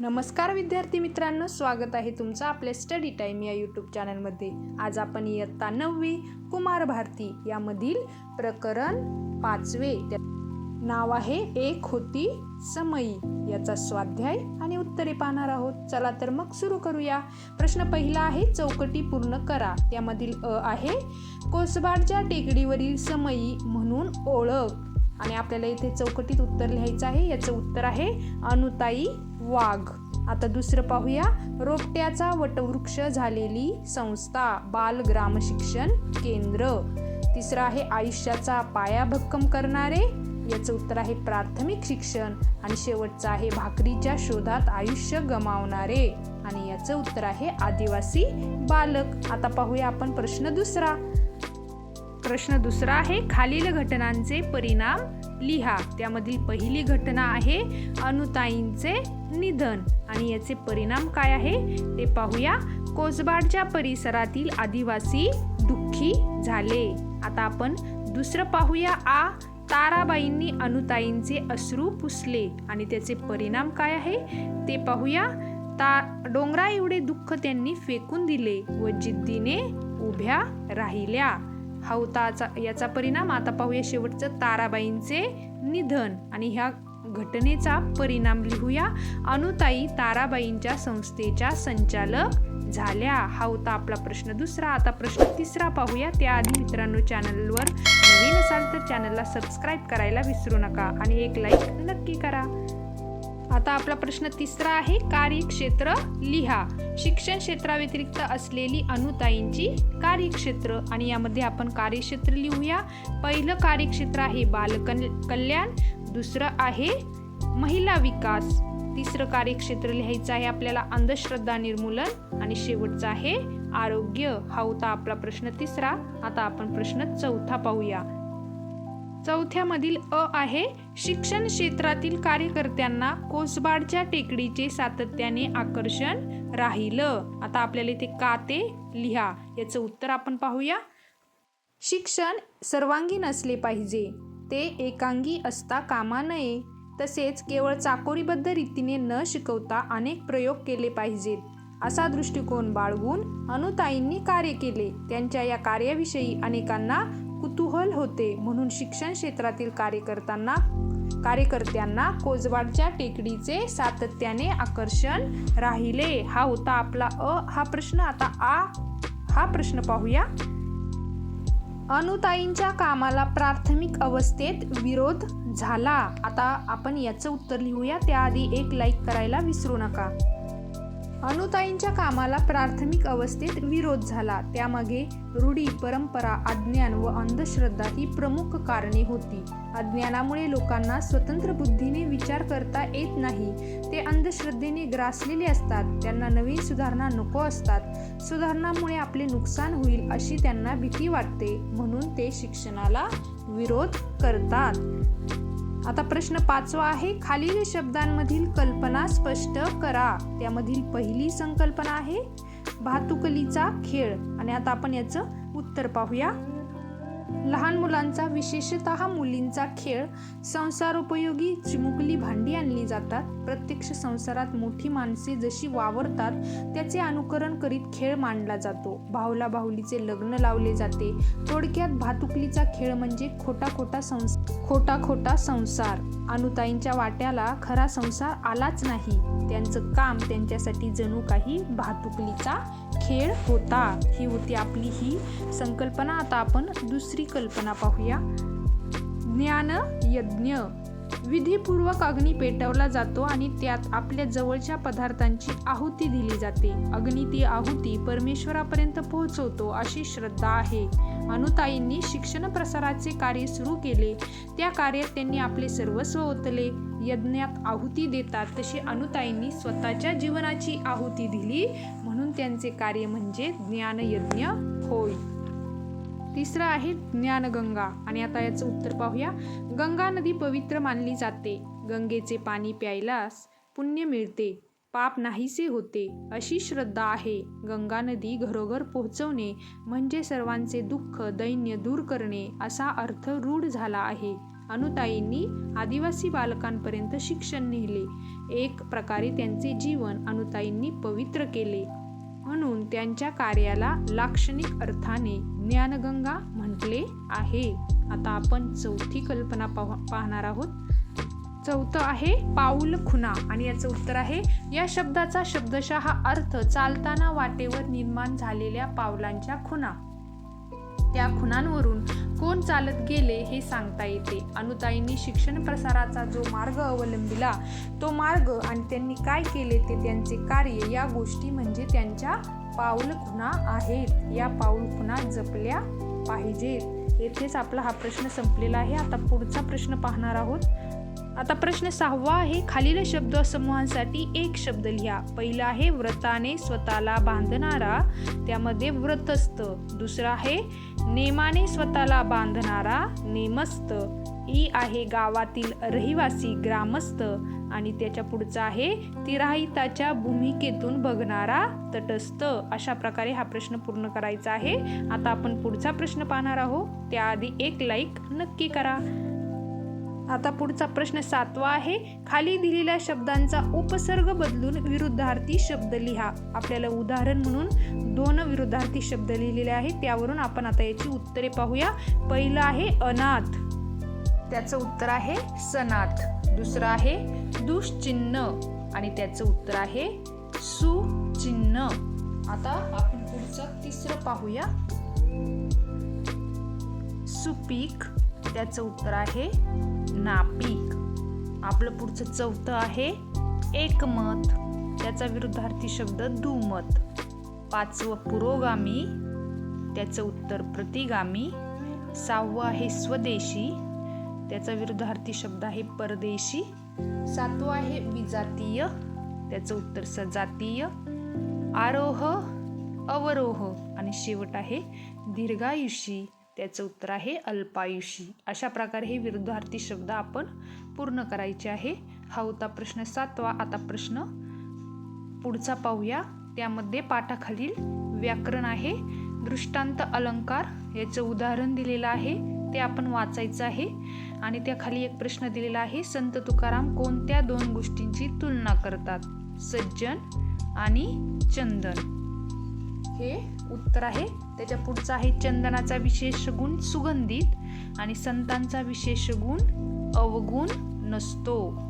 नमस्कार विद्यार्थी मित्रांनो स्वागत आहे तुमचं आपल्या स्टडी टाईम या यूट्यूब चॅनलमध्ये आज आपण इयत्ता नववी कुमार भारती यामधील प्रकरण पाचवे. त्या- नाव आहे एक होती समयी याचा स्वाध्याय आणि उत्तरे पाहणार आहोत. चला तर मग सुरू करूया. प्रश्न पहिला आहे चौकटी पूर्ण करा. त्यामधील अ आहे कोसबाडच्या टेकडीवरील समयी म्हणून ओळख. आणि आपल्याला इथे चौकटीत उत्तर लिहायचं आहे. याचं उत्तर आहे अनुताई वाघ. आता दुसरं पाहूया. रोपट्याचा वटवृक्ष झालेली संस्था बाल ग्राम शिक्षण केंद्र. तिसरं आहे आयुष्याचा पाया भक्कम करणारे. याचं उत्तर आहे प्राथमिक शिक्षण. आणि शेवटचं आहे भाकरीच्या शोधात आयुष्य गमावणारे. आणि याचं उत्तर आहे आदिवासी बालक. आता पाहूया आपण प्रश्न दुसरा. प्रश्न दुसरा आहे. खालील घटनांचे परिणाम लिहा. त्यामधील पहिली घटना आहे अनुताईंचे निधन. आणि याचे परिणाम काय आहे? ते पाहूया. कोसबाडच्या परिसरातील आदिवासी दुःखी झाले. आता आपण दुसरं पाहूया. आ. ताराबाईंनी अनुताईंचे अश्रू पुसले. आणि त्याचे परिणाम काय आहे? ते पाहूया. ता डोंगरा एवढे दुःख त्यांनी फेकून दिले व जिद्दीने उभ्या राहिल्या. हवताचा याचा परिणाम आता पाहूया शेवटचं ताराबाईंचे निधन. आणि ह्या घटनेचा परिणाम लिहूया. अनुताई ताराबाईंच्या संस्थेच्या संचालक झाल्या. हा होता आपला प्रश्न दुसरा. आता प्रश्न तिसरा पाहूया. त्याआधी मित्रांनो चॅनलवर नवीन असाल तर चॅनलला सबस्क्राईब करायला विसरू नका. आणि एक लाईक नक्की करा. आता आपला प्रश्न तिसरा आहे कार्यक्षेत्र लिहा. शिक्षण क्षेत्राव्यतिरिक्त असलेली अनुताईंची कार्यक्षेत्र. आणि यामध्ये आपण कार्यक्षेत्र लिहूया. पहिलं कार्यक्षेत्र आहे बालकन कल्याण. दुसरं आहे महिला विकास. तिसरं कार्यक्षेत्र लिहायचं आहे आपल्याला अंधश्रद्धा निर्मूलन. आणि शेवटचं आहे आरोग्य. हा होता आपला प्रश्न तिसरा. आता आपण प्रश्न चौथा पाहूया. चौथ्यामधील अ आहे शिक्षण क्षेत्रातील कार्यकर्त्यांना कोसबाडच्या टेकडीचे सातत्याने आकर्षण राहिलं. आता आपल्याला इथे का ते लिहा याचं उत्तर आपण पाहूया. शिक्षण सर्वांगीण असले पाहिजे ते एकांगी असता कामा नये. तसेच केवळ चाकोरीबद्ध रीतीने न शिकवता अनेक प्रयोग केले पाहिजेत. असा दृष्टिकोन बाळगून अनुताईंनी कार्य केले. त्यांच्या या कार्याविषयी अनेकांना कुतूहल होते म्हणून शिक्षण क्षेत्रातील कार्यकर्त्यांना कार्यकर्त्यांना कोजवाडच्या टेकडीचे सातत्याने आकर्षण राहिले. हा होता आपला अ हा प्रश्न. आता आ हा प्रश्न पाहूया. अनुताईंच्या कामाला प्राथमिक अवस्थेत विरोध झाला. आता आपण याचं उत्तर लिहूया. त्याआधी एक लाईक करायला विसरू नका. अनुताईंच्या कामाला प्राथमिक अवस्थेत विरोध झाला. त्यामागे रूढी परंपरा अज्ञान व अंधश्रद्धा ही प्रमुख कारणे होती. अज्ञानामुळे लोकांना स्वतंत्र बुद्धीने विचार करता येत नाही. ते अंधश्रद्धेने ग्रासलेले असतात. त्यांना नवीन सुधारणा नको असतात. सुधारणामुळे आपले नुकसान होईल अशी त्यांना भीती वाटते. म्हणून ते शिक्षणाला विरोध करतात. आता प्रश्न पाचवा आहे खालील शब्दांमधील कल्पना स्पष्ट करा. त्यामधील पहिली संकल्पना आहे भातुकलीचा खेळ. आणि आता आपण याचं उत्तर पाहूया. लहान मुलांचा विशेषतः मुलींचा खेळ संसारोपयोगी चिमुकली भांडी आणली जातात. प्रत्यक्ष संसारात मोठी माणसे जशी वावरतात त्याचे अनुकरण करीत खेळ मांडला जातो. भाऊला बाहुलीचे लग्न लावले जाते. थोडक्यात भातुकलीचा खेळ म्हणजे खोटा खोटा संस खोटा खोटा संसार. अनुताईंच्या वाट्याला खरा संसार आलाच नाही. त्यांचं काम त्यांच्यासाठी जणू काही भातुकलीचा खेळ होता. ही होती आपली ही संकल्पना. आता आपण दुसरी कल्पना पाहूया. ज्ञान यज्ञ. विधीपूर्वक अग्नी पेटवला जातो आणि त्यात आपल्या जवळच्या पदार्थांची आहुती दिली जाते. अग्नी ती आहुती परमेश्वरापर्यंत पोहोचवतो अशी श्रद्धा आहे. अनुताईंनी शिक्षण प्रसाराचे कार्य सुरू केले. त्या कार्यात त्यांनी आपले सर्वस्व ओतले. यज्ञात आहुती देतात तशी अनुताईंनी स्वतःच्या जीवनाची आहुती दिली. म्हणून त्यांचे कार्य म्हणजे ज्ञानयज्ञ होय. तिसरं आहे ज्ञानगंगा. आणि आता याचं उत्तर पाहूया. गंगा नदी पवित्र मानली जाते. गंगेचे पाणी प्यायलास पुण्य मिळते. पाप नाहीसे होते. अशी श्रद्धा आहे. गंगा नदी घरोघर पोहोचवणे म्हणजे सर्वांचे दुःख दैन्य दूर करणे असा अर्थ रूढ झाला आहे. अनुताईंनी आदिवासी बालकांपर्यंत शिक्षण नेले. एक प्रकारे त्यांचे जीवन अनुताईंनी पवित्र केले. म्हणून त्यांच्या कार्याला लाक्षणिक अर्थाने ज्ञानगंगा म्हटले आहे. आता आपण चौथी कल्पना पाह पाहणार आहोत. चौथं आहे पाऊल खुणा आणि याचं उत्तर आहे या शब्दाचा शब्दशः अर्थ चालताना वाटेवर निर्माण झालेल्या पावलांच्या खुणा. त्या खुणांवरून कोण चालत गेले हे सांगता येते. अनुताईंनी शिक्षण प्रसाराचा जो मार्ग अवलंबिला तो मार्ग आणि त्यांनी काय केले ते त्यांचे कार्य या गोष्टी म्हणजे त्यांच्या पाऊल खुणा आहेत. या पाऊल खुणा जपल्या पाहिजेत. येथेच आपला हा प्रश्न संपलेला आहे. आता पुढचा प्रश्न पाहणार आहोत. आता प्रश्न सहावा आहे खालील शब्द समूहांसाठी एक शब्द लिहा. पहिला आहे व्रताने स्वतःला बांधणारा त्यामध्ये व्रतस्थ. दुसरा आहे नेमाने स्वतःला बांधणारा नेमस्थ ही आहे गावातील रहिवासी ग्रामस्थ. आणि त्याच्या पुढचा आहे तिराहिताच्या भूमिकेतून बघणारा तटस्थ. अशा प्रकारे हा प्रश्न पूर्ण करायचा आहे. आता आपण पुढचा प्रश्न पाहणार आहोत. त्याआधी एक लाईक नक्की करा. आता पुढचा प्रश्न सातवा आहे. खाली दिलेल्या शब्दांचा उपसर्ग बदलून विरुद्धार्थी शब्द लिहा. आपल्याला उदाहरण म्हणून दोन विरुद्धार्थी शब्द लिहिलेले आहेत. त्यावरून आपण आता याची उत्तरे पाहूया. पहिलं आहे अनाथ. त्याचं उत्तर आहे सनाथ. दुसरं आहे दुश्चिन्ह आणि त्याचं उत्तर आहे सुचिन्ह आता आपण पुढचं तिसरं पाहूया. सुपीक. त्याचं उत्तर आहे नापीक. आपलं पुढचं चौथं आहे एकमत. त्याचा विरुद्धार्थी शब्द दुमत. पाचवं पुरोगामी. त्याचं उत्तर प्रतिगामी. सहावं आहे स्वदेशी. त्याचा विरुद्धार्थी शब्द आहे परदेशी. सातवं आहे विजातीय. त्याचं उत्तर सजातीय. आरोह अवरोह आणि शेवट आहे दीर्घायुषी. त्याचं उत्तर आहे अल्पायुषी. अशा प्रकारे हे विरुद्धार्थी शब्द आपण पूर्ण करायचे आहे. हा होता प्रश्न सातवा. आता प्रश्न पुढचा पाहूया. त्यामध्ये पाठाखालील व्याकरण आहे. दृष्टांत अलंकार याचं उदाहरण दिलेलं आहे. ते आपण वाचायचं आहे. आणि त्याखाली एक प्रश्न दिलेला आहे. संत तुकाराम कोणत्या दोन गोष्टींची तुलना करतात? सज्जन आणि चंदन. हे उत्तर आहे. त्याच्या पुढचं आहे चंदनाचा विशेष गुण सुगंधित आणि संतांचा विशेष गुण अवगुण नसतो.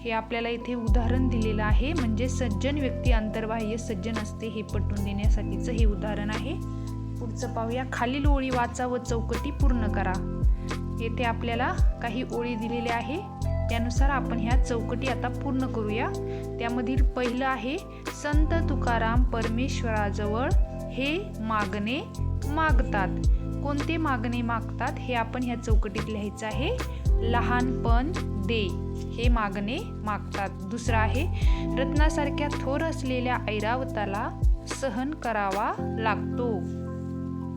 हे आपल्याला इथे उदाहरण दिलेलं आहे. म्हणजे सज्जन व्यक्ती अंतर्बाह्य सज्जन असते हे पटवून देण्यासाठीचं हे उदाहरण आहे. पुढचं पाहूया. खालील ओळी वाचा व चौकटी पूर्ण करा. येथे आपल्याला काही ओळी दिलेल्या आहे. त्यानुसार आपण ह्या चौकटी आता पूर्ण करूया. त्यामधील पहिलं आहे संत तुकाराम परमेश्वराजवळ हे मागणे मागतात. कोणते मागणे मागतात? हे आपण ह्या चौकटीत लिहायचं आहे. लहानपण दे हे मागणे मागतात. दुसरं आहे रत्नासारख्या थोर असलेल्या ऐरावताला सहन करावा लागतो.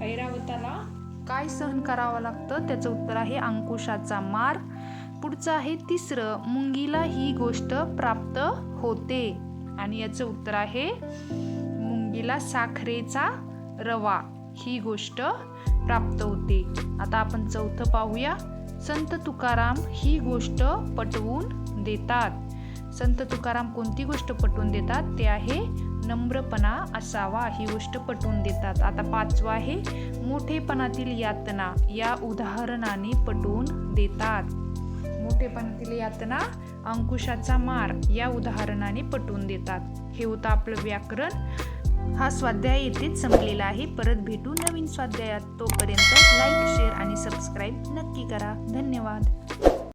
ऐरावताला काय सहन करावं लागतं? त्याचं उत्तर आहे अंकुशाचा मार. पुढचं आहे तिसरं. मुंगीला ही गोष्ट प्राप्त होते. आणि याचं उत्तर आहे मुंगीला साखरेचा रवा ही गोष्ट प्राप्त होते. आता आपण चौथं पाहूया. संत तुकाराम ही गोष्ट पटवून देतात. संत तुकाराम कोणती गोष्ट पटवून देतात? ते आहे नम्रपणा असावा ही गोष्ट पटवून देतात. आता पाचवा आहे मोठेपणातील यातना या उदाहरणाने पटवून देतात. मोठेपणातील यातना अंकुशाचा मार या उदाहरणाने पटवून देतात. हे होतं आपलं व्याकरण. हा स्वाध्याय येथेच संपलेला आहे. परत भेटू नवीन स्वाध्यायात. तोपर्यंत लाईक शेअर आणि सबस्क्राईब नक्की करा. धन्यवाद.